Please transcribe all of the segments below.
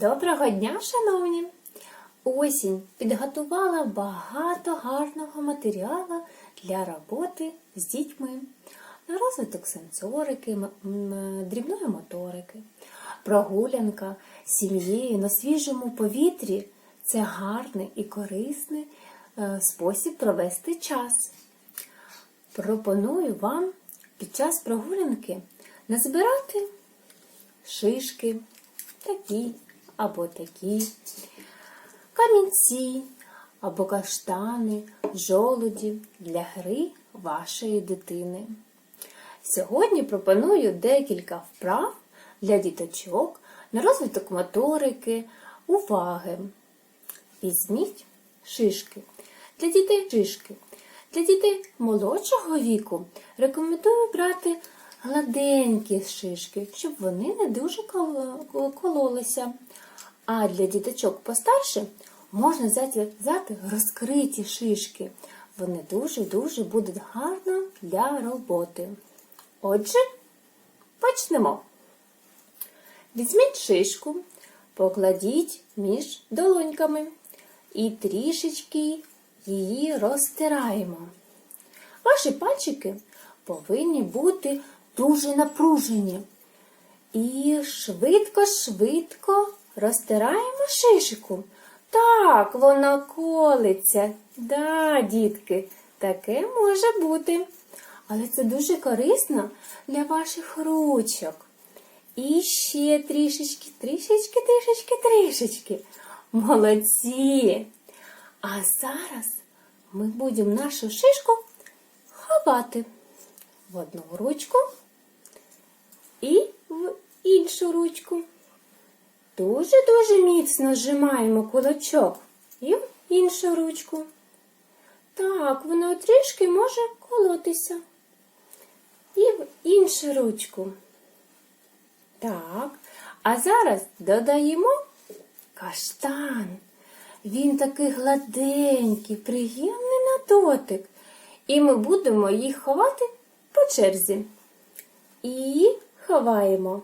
Доброго дня, шановні! Осінь підготувала багато гарного матеріалу для роботи з дітьми на розвиток сенсорики, дрібної моторики. Прогулянка з сім'єю на свіжому повітрі це гарний і корисний е, спосіб провести час. Пропоную вам під час прогулянки назбирати шишки, такі або такі, камінці або каштани, жолуді для гри вашої дитини. Сьогодні пропоную декілька вправ для діточок на розвиток моторики, уваги. Візьміть шишки. Для дітей шишки. Для дітей молодшого віку рекомендую брати гладенькі шишки, щоб вони не дуже коло- кололися. А для діточок постарше можна взяти, взяти розкриті шишки. Вони дуже-дуже будуть гарно для роботи. Отже, почнемо. Візьміть шишку, покладіть між долоньками і трішечки її розтираємо. Ваші пальчики повинні бути дуже напружені. І швидко-швидко розтираємо шишку. Так, вона колиться. Да, дітки, таке може бути. Але це дуже корисно для ваших ручок. І ще трішечки, трішечки, трішечки, трішечки. Молодці! А зараз ми будемо нашу шишку ховати в одну ручку і в іншу ручку. Дуже-дуже міцно зжимаємо кулачок і іншу ручку. Так, воно трішки може колотися. І в іншу ручку. Так, а зараз додаємо каштан. Він такий гладенький, приємний на дотик. І ми будемо їх ховати по черзі. І ховаємо.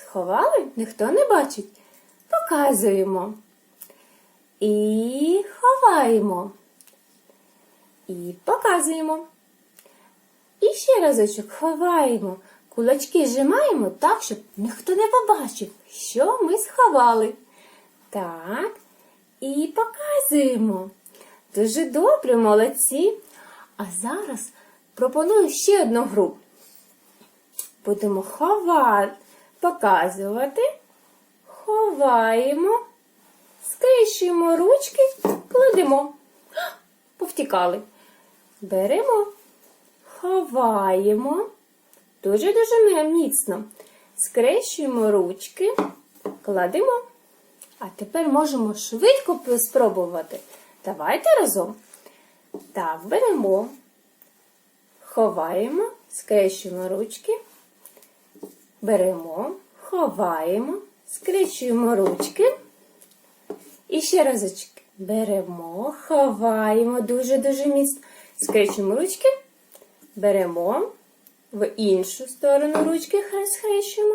Сховали? Ніхто не бачить. Показуємо. І ховаємо. І показуємо. І ще разочок ховаємо. Кулачки зжимаємо так, щоб ніхто не побачив, що ми сховали. Так. І показуємо. Дуже добре, молодці. А зараз пропоную ще одну гру. Будемо ховати, показувати, ховаємо, скрещуємо ручки, кладемо. Повтікали. Беремо, ховаємо. Дуже-дуже міцно. Скрещуємо ручки, кладемо. А тепер можемо швидко спробувати. Давайте разом. Так, беремо, ховаємо, скрещуємо ручки. Беремо, ховаємо, скрещуємо ручки. І ще разочок. Беремо, ховаємо дуже-дуже міцно. Скрещуємо ручки. Беремо в іншу сторону ручки схрещуємо.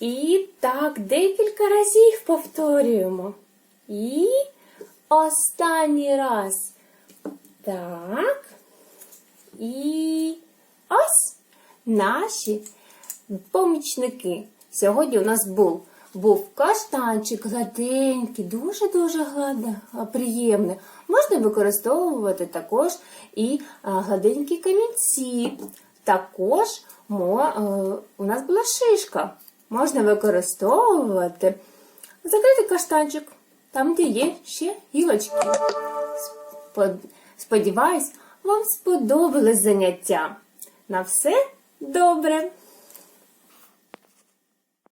І так декілька разів повторюємо. І останній раз. Так. І ось наші помічники. Сьогодні у нас був, був каштанчик гладенький, дуже-дуже приємний. Можна використовувати також і гладенькі камінці. Також у нас була шишка. Можна використовувати закритий каштанчик, там, де є ще гілочки. Спод- Сподіваюсь, вам сподобалось заняття. На все добре!